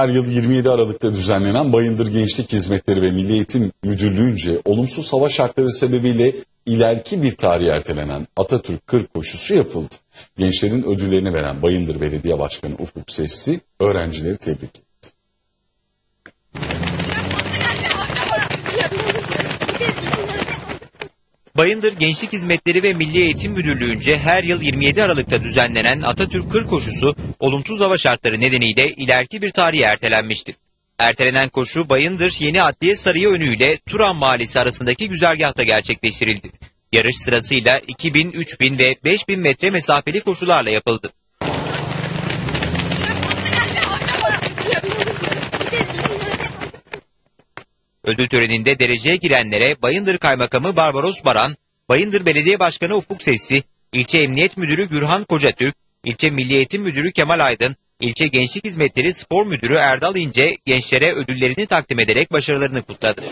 Her yıl 27 Aralık'ta düzenlenen Bayındır Gençlik Hizmetleri ve Milli Eğitim Müdürlüğü'nce olumsuz hava şartları sebebiyle ileriki bir tarih ertelenen Atatürk 40 koşusu yapıldı. Gençlerin ödüllerini veren Bayındır Belediye Başkanı Ufuk Sesli öğrencileri tebrik etti. Bayındır Gençlik Hizmetleri ve Milli Eğitim Müdürlüğü'nce her yıl 27 Aralık'ta düzenlenen Atatürk Kır Koşusu olumsuz hava şartları nedeniyle ileriki bir tarihe ertelenmiştir. Ertelenen koşu Bayındır Yeni Adliye Sarıya önüyle Turan Mahallesi arasındaki güzergahta gerçekleştirildi. Yarış sırasıyla 2000, 3000 ve 5000 metre mesafeli koşularla yapıldı. Ödül töreninde dereceye girenlere Bayındır Kaymakamı Barbaros Baran, Bayındır Belediye Başkanı Ufuk Sessi, İlçe Emniyet Müdürü Gürhan Kocatürk, İlçe Milli Eğitim Müdürü Kemal Aydın, İlçe Gençlik Hizmetleri Spor Müdürü Erdal İnce gençlere ödüllerini takdim ederek başarılarını kutladı.